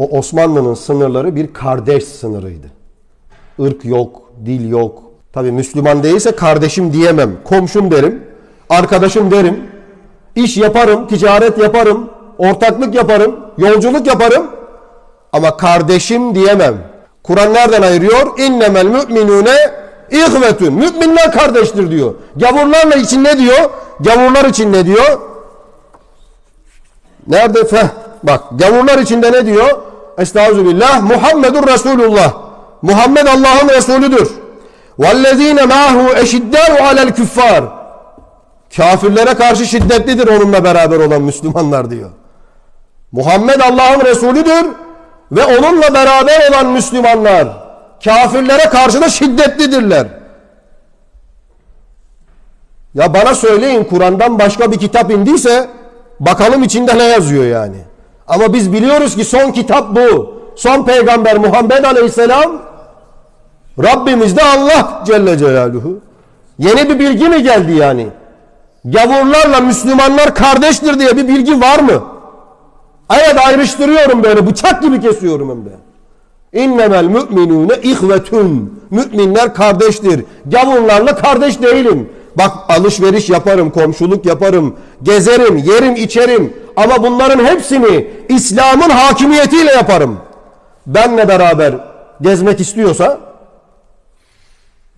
O Osmanlı'nın sınırları bir kardeş sınırıydı. Irk yok, dil yok. Tabi Müslüman değilse kardeşim diyemem. Komşum derim, arkadaşım derim. İş yaparım, ticaret yaparım, ortaklık yaparım, yolculuk yaparım. Ama kardeşim diyemem. Kur'an nereden ayırıyor? İnnemel müminune ihvetün. Müminler kardeştir diyor. Gavurlarla için ne diyor? Gavurlar için ne diyor? Nerede? Feh. Bak gavurlar içinde ne diyor? Estağfirullah. Muhammedur Resulullah. Muhammed Allah'ın Resulüdür. وَالَّذ۪ينَ مَعَهُ اَشِدَّاءُ عَلَى الْكُفَّارِ Kafirlere karşı şiddetlidir onunla beraber olan Müslümanlar diyor. Muhammed Allah'ın Resulüdür ve onunla beraber olan Müslümanlar kafirlere karşı da şiddetlidirler. Ya bana söyleyin Kur'an'dan başka bir kitap indiyse bakalım içinde ne yazıyor yani. Ama biz biliyoruz ki son kitap bu. Son peygamber Muhammed Aleyhisselam Rabbimiz de Allah Celle Celaluhu. Yeni bir bilgi mi geldi yani? Gavurlarla Müslümanlar kardeştir diye bir bilgi var mı? Evet ayrıştırıyorum böyle bıçak gibi kesiyorum hem de. İnnemel müminune ihvetun. Müminler kardeştir. Gavurlarla kardeş değilim. Bak alışveriş yaparım, komşuluk yaparım, gezerim, yerim, içerim. Ama bunların hepsini İslam'ın hakimiyetiyle yaparım. Benle beraber gezmek istiyorsa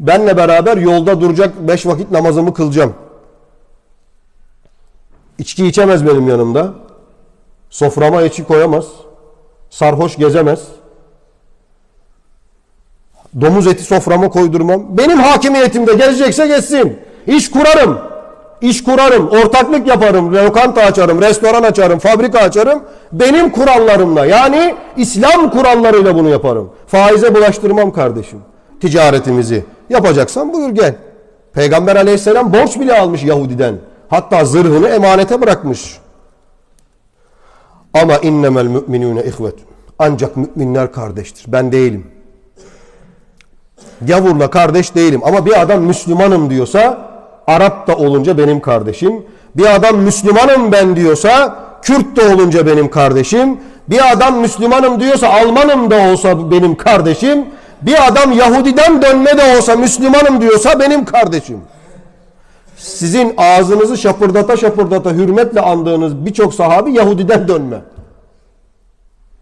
benle beraber yolda duracak beş vakit namazımı kılacağım. İçki içemez benim yanımda. Soframa içki koyamaz. Sarhoş gezemez. Domuz eti soframa koydurmam. Benim hakimiyetimde gezecekse gezsin. İş kurarım. İş kurarım. Ortaklık yaparım. Lokanta açarım. Restoran açarım. Fabrika açarım. Benim kurallarımla yani İslam kurallarıyla bunu yaparım. Faize bulaştırmam kardeşim. Ticaretimizi. Yapacaksan buyur gel. Peygamber aleyhisselam borç bile almış Yahudiden. Hatta zırhını emanete bırakmış. Ama innemel müminune ihvetun. Ancak müminler kardeştir. Ben değilim. Gavurla kardeş değilim. Ama bir adam Müslümanım diyorsa Arap da olunca benim kardeşim. Bir adam Müslümanım ben diyorsa Kürt de olunca benim kardeşim. Bir adam Müslümanım diyorsa Almanım da olsa benim kardeşim. Bir adam Yahudiden dönme de olsa Müslümanım diyorsa benim kardeşim. Sizin ağzınızı şapırdata şapırdata hürmetle andığınız birçok sahabi Yahudiden dönme.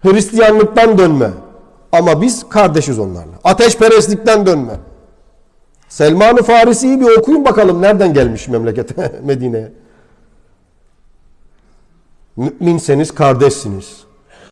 Hristiyanlıktan dönme. Ama biz kardeşiz onlarla. Ateşperestlikten dönme. Selman-ı Farisi'yi bir okuyun bakalım nereden gelmiş memlekete Medine'ye. Müminseniz kardeşsiniz.